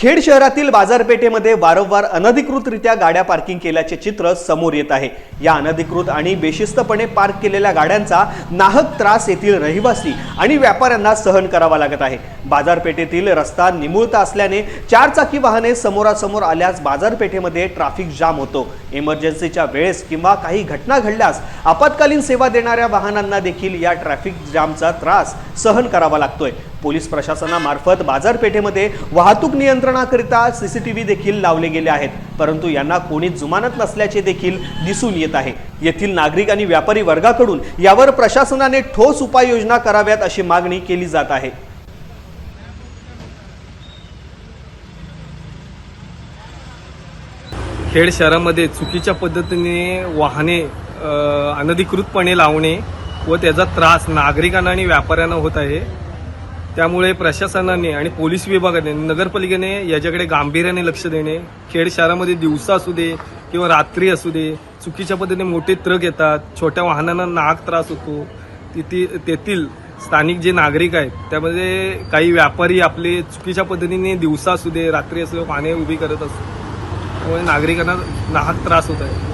खेड शहरातील बाजारपेठेमध्ये वारंवार अनधिकृतरित्या गाड्या पार्किंग केल्याचे चित्र समोर येत आहे. या अनधिकृत आणि बेशिस्तपणे पार्क केलेल्या गाड्यांचा नाहक त्रास येथील रहिवासी आणि व्यापाऱ्यांना सहन करावा लागत आहे. बाजारपेठेतील रस्ता निमुळता असल्याने चारचाकी वाहने समोरासमोर आल्यास बाजारपेठेमध्ये ट्रॅफिक जाम होतो. इमर्जन्सीच्या वेळेस किंवा काही घटना घडल्यास आपत्कालीन सेवा देणाऱ्या वाहनांना देखील या ट्रॅफिक जामचा त्रास सहन करावा लागतोय. पोलीस प्रशासनामार्फत बाजारपेठेमध्ये वाहतूक नियंत्रणाकरिता सीसीटीव्ही देखील लावले गेले आहेत. परंतु यांना कोणी जुमानत नसल्याचे देखील दिसून येत आहे. येथील नागरिक आणि व्यापारी वर्गाकडून यावर प्रशासनाने ठोस उपाययोजना कराव्यात अशी मागणी केली जात आहे. खेड शहरामध्ये चुकीच्या पद्धतीने वाहने अनधिकृतपणे लावणे व त्याचा त्रास नागरिकांना आणि व्यापाऱ्यांना होत आहे. त्यामुळे प्रशासनाने आणि पोलीस विभागाने नगरपालिकेने याच्याकडे गांभीर्याने लक्ष देणे खेड शहरामध्ये दिवसा असू दे किंवा रात्री असू दे चुकीच्या पद्धतीने मोठे ट्रक येतात छोट्या वाहनांना नाक त्रास होतो तिथे तेथील स्थानिक जे नागरिक आहेत त्यामध्ये काही व्यापारी आपले चुकीच्या पद्धतीने दिवसा असू दे रात्री असू दे वाहने उभी करत असतो त्यामुळे नागरिकांना नाहक त्रास होत आहे.